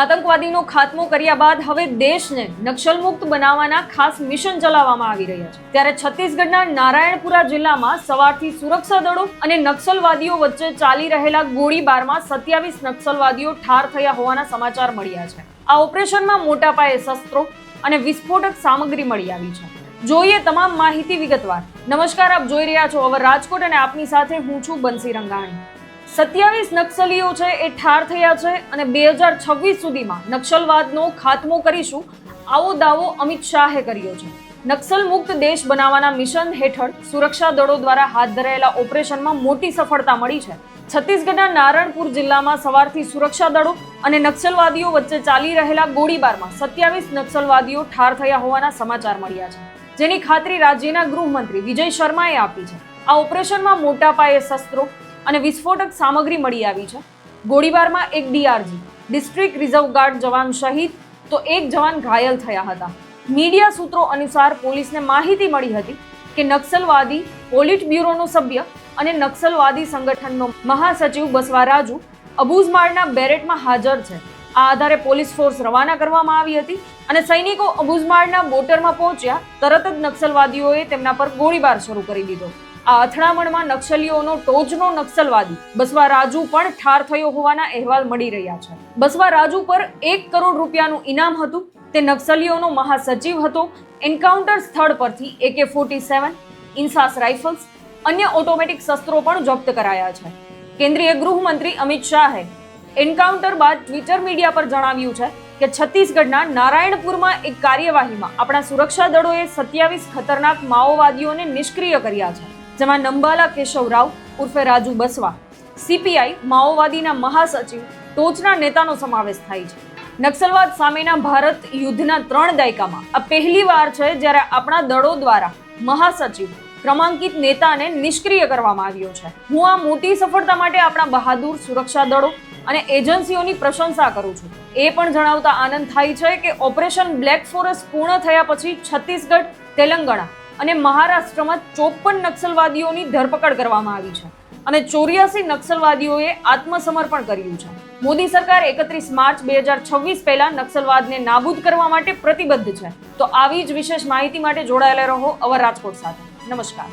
આતંકવાદીનો ખાત્મો કર્યા બાદ હવે દેશને નક્સલમુક્ત બનાવવાના ખાસ મિશન ચલાવવામાં આવી રહ્યા છે. ત્યારે છત્તીસગઢના નારાયણપુરા જિલ્લામાં સવારથી સુરક્ષા દળો અને નક્સલવાદીઓ વચ્ચે ચાલી રહેલા ગોળીબારમાં સત્યાવીસ નક્સલવાદીઓ ઠાર થયા હોવાના સમાચાર મળ્યા છે. આ ઓપરેશનમાં મોટા પાયે શસ્ત્રો અને વિસ્ફોટક સામગ્રી મળી આવી છે. જોઈએ તમામ માહિતી વિગતવાર. નમસ્કાર, આપ જોઈ રહ્યા છો હવે રાજકોટ અને આપની સાથે હું છું બંસી રંગાણી. સત્યાવીસ નક્સલીઓ છે એ ઠાર થયા છે અને બે હજાર છવ્વીસ સુધીમાં નક્સલવાદનો ખાત્મો કરીશું, આવો દાવો અમિત શાહે કર્યો છે. નક્સલ મુક્ત દેશ બનાવવાના મિશન હેઠળ સુરક્ષા દળો દ્વારા હાથ ધરાયેલા ઓપરેશનમાં મોટી સફળતા મળી છે. છત્તીસગઢના નારણપુર જિલ્લામાં સવારથી સુરક્ષા દળો અને નક્સલવાદીઓ વચ્ચે ચાલી રહેલા ગોળીબારમાં સત્યાવીસ નક્સલવાદીઓ ઠાર થયા હોવાના સમાચાર મળ્યા છે. જેની ખાતરી રાજ્યના ગૃહમંત્રી વિજય શર્માએ આપી છે. આ ઓપરેશનમાં મોટા પાયે શસ્ત્રો અને વિસ્ફોટક સામગ્રી મળી આવી છે. ગોળીબારમાં એક ડીઆરજી, ડિસ્ટ્રિક્ટ રિઝર્વ ગાર્ડ જવાન શહીદ, તો એક જવાન ઘાયલ થયા હતા. મીડિયા સૂત્રો અનુસાર પોલીસને માહિતી મળી હતી કે નક્સલવાદી પોલિટ બ્યુરોનો સભ્ય અને નક્સલવાદી સંગઠનનો મહાસચિવ બસવા રાજુ અબુઝમાળના બેરેટમાં હાજર છે. આ આધારે પોલીસ ફોર્સ રવાના કરવામાં આવી હતી અને સૈનિકો અબુઝમાળના બોટરમાં પહોંચ્યા, તરત જ નક્સલવાદીઓએ તેમના પર ગોળીબાર શરૂ કરી દીધો. આ અથડામણમાં નક્સલીઓનો ટોચનો નક્સલવાદી. બસવા રાજુ પણ ઠાર થયો હોવાના અહેવાલ મળી રહ્યા છે. બસવા રાજુ પર એક કરોડ રૂપિયાનું ઇનામ હતું. તે નક્સલીઓનો મહાસચિવ હતો. એન્કાઉન્ટર સ્થળ પરથી AK forty seven, INSAS rifles, અન્ય ઓટોમેટિક શસ્ત્રો પણ જપ્ત કરાયા છે. કેન્દ્રીય ગૃહમંત્રી અમિત શાહે એન્કાઉન્ટર બાદ ટ્વિટર મીડિયા પર જણાવ્યું છે કે છત્તીસગઢના નારાયણપુરમાં એક કાર્યવાહીમાં આપણા સુરક્ષા દળોએ સત્યાવીસ ખતરનાક માઓવાદીઓને નિષ્ક્રિય કર્યા છે. જેમાં નંબાલા કેશવ રાવ ઉર્ફે રાજુ બસવા, સીપીઆઈ માઓવાદીના મહાસચિવ ટોચના નેતાનો સમાવેશ થાય છે. નક્સલવાદ સામેના ભારત યુદ્ધના ત્રણ દાયકામાં આ પહેલી વાર છે જ્યારે આપણા દળો દ્વારા મહાસચિવ ક્રમાંકિત નેતાને નિષ્ક્રિય કરવામાં આવ્યો છે. હું આ મોટી સફળતા માટે આપણા બહાદુર સુરક્ષા દળો અને એજન્સીઓની પ્રશંસા કરું છું. એ પણ જણાવતા આનંદ થાય છે કે ઓપરેશન બ્લેક ફોરેસ્ટ પૂર્ણ થયા પછી છત્તીસગઢ, તેલંગાણા અને મહારાષ્ટ્રમાં ચોપન નક્સલવાદીઓની ધરપકડ કરવામાં આવી છે અને ચોર્યાસી નક્સલવાદીઓએ આત્મસમર્પણ કર્યું છે. મોદી સરકાર એકત્રીસ માર્ચ બે હજાર છવ્વીસ પહેલા નક્સલવાદને નાબૂદ કરવા માટે પ્રતિબદ્ધ છે. તો આવી જ વિશેષ માહિતી માટે જોડાયેલા રહો અવર રાજકોટ સાથે. નમસ્કાર.